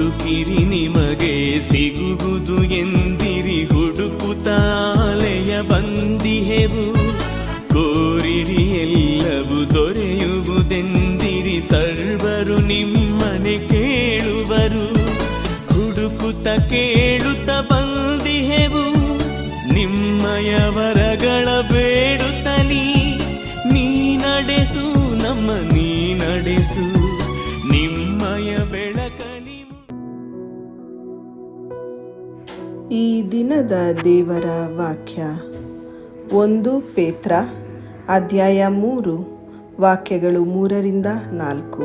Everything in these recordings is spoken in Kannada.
ಹುಡುಕಿರಿ ನಿಮಗೆ ಸಿಗುವುದು ಎಂದಿರಿ. ಹುಡುಕುತ್ತಾಲೆಯ ಬಂದಿಹೆವು, ಕೋರಿರಿ ಎಲ್ಲವೂ ದೊರೆಯುವುದೆಂದಿರಿ. ಸರ್ವರು ನಿಮ್ಮನೆ ಕೇಳುವರು, ಹುಡುಕುತ್ತ ಕೇಳುತ್ತ ಬಂದಿಹೆವು. ನಿಮ್ಮಯ ವರಗಳ ಬೇಡುತ್ತಲಿ ನೀ ನಡೆಸು, ನಮ್ಮ ನೀ ನಡೆಸು. ಈ ದಿನದ ದೇವರ ವಾಕ್ಯ. ಒಂದು ಪೇತ್ರ, ಅಧ್ಯಾಯ ಮೂರು, ವಾಕ್ಯಗಳು ಮೂರರಿಂದ ನಾಲ್ಕು.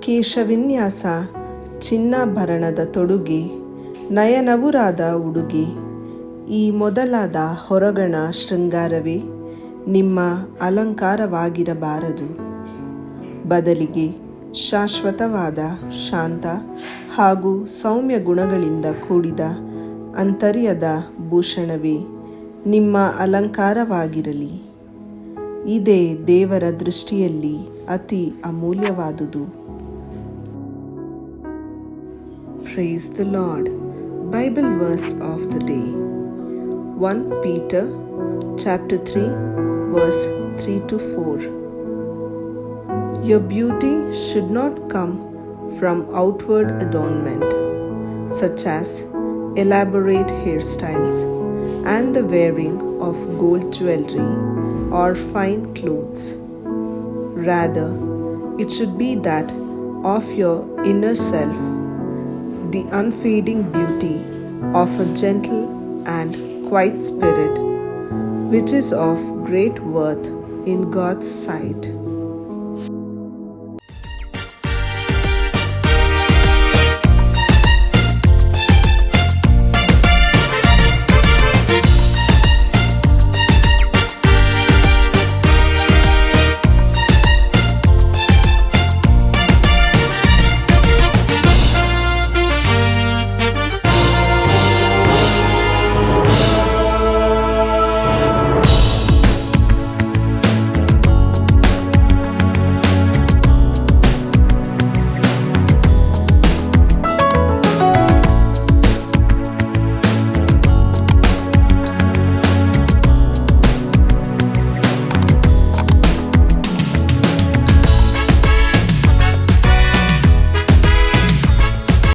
ಕೇಶವಿನ್ಯಾಸ, ಚಿನ್ನಾಭರಣದ ತೊಡುಗೆ, ನಯನವುರಾದ ಉಡುಗೆ. ಈ ಮೊದಲಾದ ಹೊರಗಣ ಶೃಂಗಾರವೇ, ನಿಮ್ಮ ಅಲಂಕಾರವಾಗಿರಬಾರದು. ಬದಲಿಗೆ ಶಾಶ್ವತವಾದ, ಶಾಂತ ಹಾಗೂ ಸೌಮ್ಯ ಗುಣಗಳಿಂದ ಕೂಡಿದ ಅಂತರ್ಯದ ಭೂಷಣವೇ ನಿಮ್ಮ ಅಲಂಕಾರವಾಗಿರಲಿ ಇದೇ ದೇವರ ದೃಷ್ಟಿಯಲ್ಲಿ ಅತಿ ಅಮೂಲ್ಯವಾದುದು Praise the Lord. Bible verse of the day 1 Peter chapter 3 verse 3 to 4. Your beauty should not come from outward adornment, such as elaborate hairstyles and the wearing of gold jewelry or fine clothes. Rather, it should be that of your inner self, the unfading beauty of a gentle and quiet spirit, which is of great worth in God's sight.